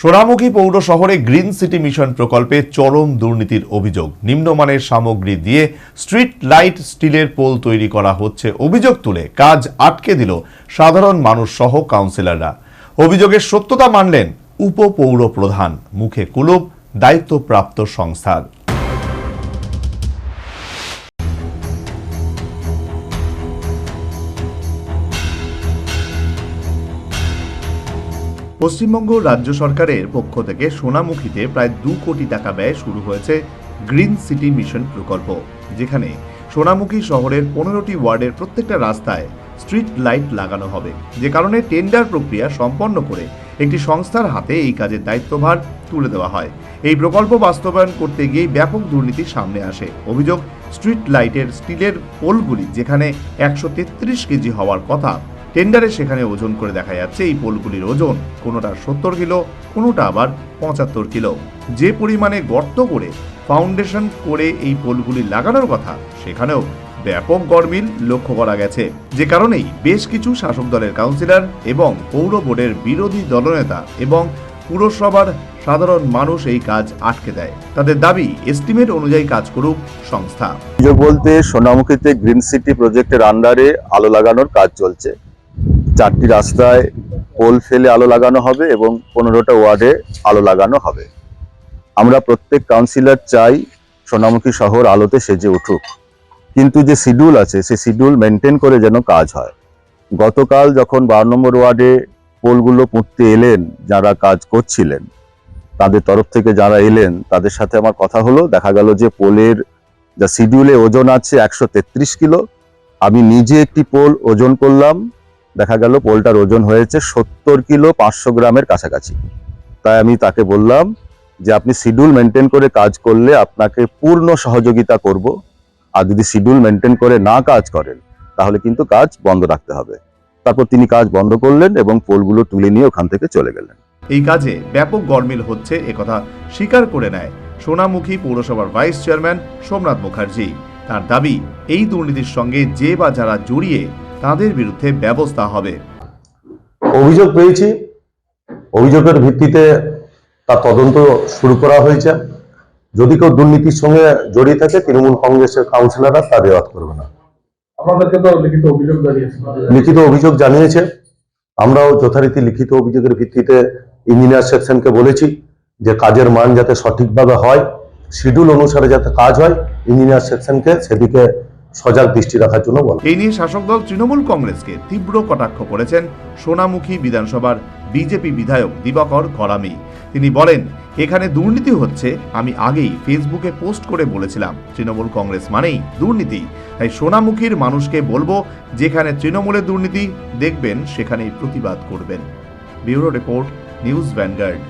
সোনামুখী পৌর শহরে green city mission প্রকল্পে চরম দুর্নীতির অভিযোগ। নিম্নমানের সামগ্রী দিয়ে স্ট্রিট লাইট স্টিলের পোল তৈরি করা হচ্ছে। অভিযোগ তুলে কাজ আটকে দিল সাধারণ মানুষ সহ কাউন্সিলররা। অভিযোগের সত্যতা মানলেন উপপৌর প্রধান। মুখে কুলুপ, দায়িত্বপ্রাপ্ত সংস্থার। পশ্চিমবঙ্গ রাজ্য সরকারের পক্ষ থেকে সোনামুখীতে প্রায় দু কোটি টাকা ব্যয় শুরু হয়েছে গ্রিন সিটি মিশন প্রকল্প, যেখানে সোনামুখী শহরের পনেরোটি ওয়ার্ডের প্রত্যেকটা রাস্তায় স্ট্রিট লাইট লাগানো হবে। যে কারণে টেন্ডার প্রক্রিয়া সম্পন্ন করে একটি সংস্থার হাতে এই কাজের দায়িত্বভার তুলে দেওয়া হয়। এই প্রকল্প বাস্তবায়ন করতে গিয়ে ব্যাপক দুর্নীতি সামনে আসে। অভিযোগ, স্ট্রিট লাইটের স্টিলের পোলগুলি যেখানে একশো তেত্রিশ কেজি হওয়ার কথা টেন্ডারে সেখানে ওজন করে দেখা যাচ্ছে এই পোলগুলির ওজন কোনোটা সত্তর কিলো, কোনোটা আবার পঁচাত্তর কিলো। যে পরিমাণে গর্ত করে, ফাউন্ডেশন করে এই পোলগুলি লাগানোর কথা, সেখানেও ব্যাপক গরমিল লক্ষ্য করা গেছে। যে কারণেই বেশ কিছু শাসক দলের কাউন্সিলর এবং পৌর বোর্ডের বিরোধী দলনেতা এবং পুরসভার সাধারণ মানুষ এই কাজ আটকে দেয়। তাদের দাবি, এস্টিমেট অনুযায়ী কাজ করুক সংস্থা। বলতে সোনামুখীতে গ্রিন সিটি প্রজেক্টের আন্ডারে আলো লাগানোর কাজ চলছে। চারটি রাস্তায় পোল ফেলে আলো লাগানো হবে এবং পনেরোটা ওয়ার্ডে আলো লাগানো হবে। আমরা প্রত্যেক কাউন্সিলর চাই সোনামুখী শহর আলোতে সেজে উঠুক। কিন্তু যে শিডিউল আছে, সে শিডিউল মেনটেন করে যেন কাজ হয়। গতকাল যখন বারো নম্বর ওয়ার্ডে পোলগুলো পুঁততে এলেন, যারা কাজ করছিলেন, তাদের তরফ থেকে যারা এলেন, তাদের সাথে আমার কথা হলো। দেখা গেল যে পোলের যা শিডিউলে ওজন আছে একশো তেত্রিশ কিলো। আমি নিজে একটি পোল ওজন করলাম দেখা গেল পোলটার ওজন হয়েছে সত্তর কিলো পাঁচশো গ্রামের কাছাকাছি। তাই আমি তাকে বললাম যে, আপনি শিডিউল মেনটেন করে কাজ করলে আপনাকে পূর্ণ সহযোগিতা করব। আর যদি শিডিউল মেনটেন করে না কাজ করেন, তাহলে কিন্তু কাজ বন্ধ রাখতে হবে। তারপর তিনি কাজ বন্ধ করলেন এবং পোলগুলো তুলে নিয়ে ওখান থেকে চলে গেলেন। এই কাজে ব্যাপক গরমিল হচ্ছে একথা স্বীকার করে নেয় সোনামুখী পৌরসভার ভাইস চেয়ারম্যান সোমনাথ মুখার্জি। তার দাবি, এই দুর্নীতির সঙ্গে যে বা যারা জড়িয়ে তাদের বিরুদ্ধে ব্যবস্থা হবে। অভিযোগ পেয়েছি। অভিযোগের ভিত্তিতে তার তদন্ত শুরু করা হয়েছে। যদি কেউ দুর্নীতির সঙ্গে জড়িয়ে থাকে তৃণমূল কংগ্রেসের কাউন্সিলররা তা রেওয়াত করবে না। আপনাদেরকে তো লিখিত অভিযোগ জানিয়েছে। লিখিত অভিযোগ জানিয়েছে। আমরাও যথারীতি লিখিত অভিযোগের ভিত্তিতে ইঞ্জিনিয়ার সেকশনকে বলেছি যে কাজের মান যাতে সঠিকভাবে হয় শিডিউল অনুসারে যাতে কাজ হয় ইঞ্জিনিয়ার সেকশনকে সেদিকে সজাগ দৃষ্টি রাখার জন্য বলা। এই নিয়ে শাসক দল তৃণমূল কংগ্রেসকে তীব্র কটাক্ষ করেছেন সোনামুখী বিধানসভার বিজেপি বিধায়ক দিবাকর ঘরামি তিনি বলেন, এখানে দুর্নীতি হচ্ছে, আমি আগেই ফেসবুকে পোস্ট করে বলেছিলাম, তৃণমূল কংগ্রেস মানেই দুর্নীতি। তাই সোনামুখীর মানুষকে বলব, যেখানে তৃণমূলের দুর্নীতি দেখবেন, সেখানেই প্রতিবাদ করবেন। Bureau report, news vanguard.